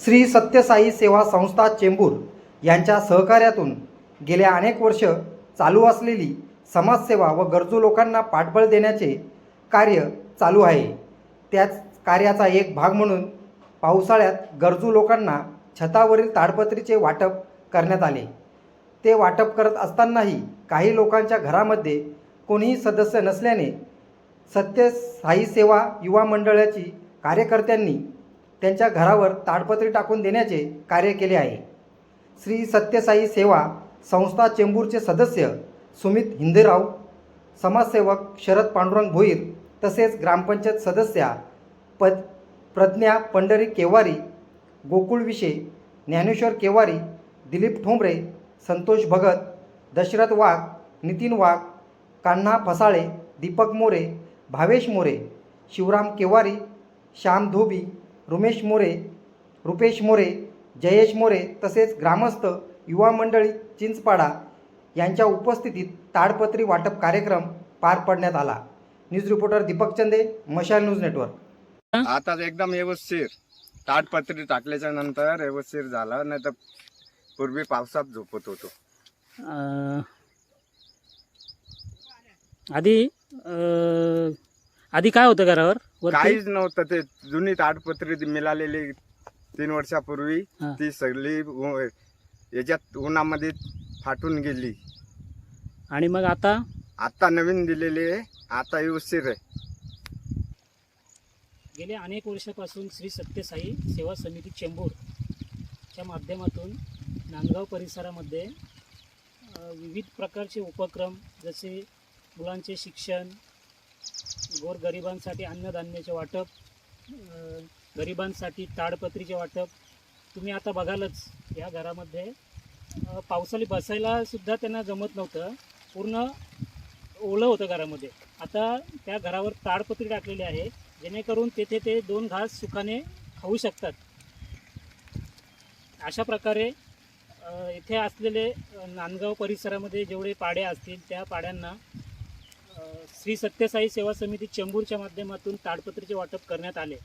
श्री सत्यसाई सेवा संस्था चेंबूर यांच्या सहकार्यातून गेल्या अनेक वर्ष चालू असलेली समाजसेवा व गरजू लोकांना पाठबळ देण्याचे कार्य चालू आहे. त्याच कार्याचा एक भाग म्हणून पावसाळ्यात गरजू लोकांना छतावरील ताडपत्रीचे वाटप करण्यात आले. ते वाटप करत असतानाही काही लोकांच्या घरामध्ये कोणीही सदस्य नसल्याने सत्य साई सेवा युवा मंडळाची कार्यकर्त्यांनी त्यांच्या घरावर ताडपत्री टाकून देण्याचे कार्य केले आहे. श्री सत्यसाई सेवा संस्था चेंबूरचे सदस्य सुमित हिंदेराव समाजसेवक शरद पांडुरंग भोईर तसेच ग्रामपंचायत सदस्या पद प्रज्ञा पंढरी केवारी गोकुळ विशे ज्ञानेश्वर केवारी दिलीप ठोंबरे संतोष भगत दशरथ वाघ नितीन वाघ कान्हा फसाळे दीपक मोरे भावेश मोरे शिवराम केवारी श्याम धोबी रुमेश मोरे रुपेश मोरे जयेश मोरे तसेच ग्रामस्थ युवा मंडळी चिंचपाडा यांच्या उपस्थितीत ताडपत्री वाटप कार्यक्रम पार पडण्यात आला. न्यूज रिपोर्टर दीपक चंदे मशाल न्यूज नेटवर्क. आता एकदम व्यवस्थित. ताटपत्री टाकल्याच्या नंतर व्यवस्थित झालं नाही तर पूर्वी पावसात झोपत होतो. आधी आधी काय होतं घरावर? वरती? काहीच नव्हतं. ते जुनी ताडपत्री ती मिळालेली तीन वर्षापूर्वी हा. ती सगळी उ- याच्यात उन्हामध्ये फाटून गेली. आणि मग आता? आता नवीन दिलेली आहे. आता व्यवस्थित आहे. गेल्या अनेक वर्षापासून श्री सत्यसाई सेवा समिती चेंबूरच्या माध्यमातून नांदगाव परिसरामध्ये अ, विविध प्रकारचे उपक्रम जसे मुलांचे शिक्षण गोरगरिबांसाठी अन्नधान्याचे वाटप गरिबांसाठी ताडपत्रीचे वाटप. तुम्ही आता बघालच या घरामध्ये पावसाळी बसायला सुद्धा त्यांना जमत नव्हतं. पूर्ण ओलं होतं घरामध्ये. आता त्या घरावर ताडपत्री टाकलेली आहे. जेणेकरून तेथे ते दोन घास सुखाने खाऊ शकतात. अशा प्रकारे येथे इथे असलेले नांदगाव परिसरामध्ये जेवढे पाड्या असतील त्या पाड्यांना श्री सत्यसाई सेवा समिती चेंबूरच्या माध्यमातून ताडपत्रीचे वाटप करण्यात आले.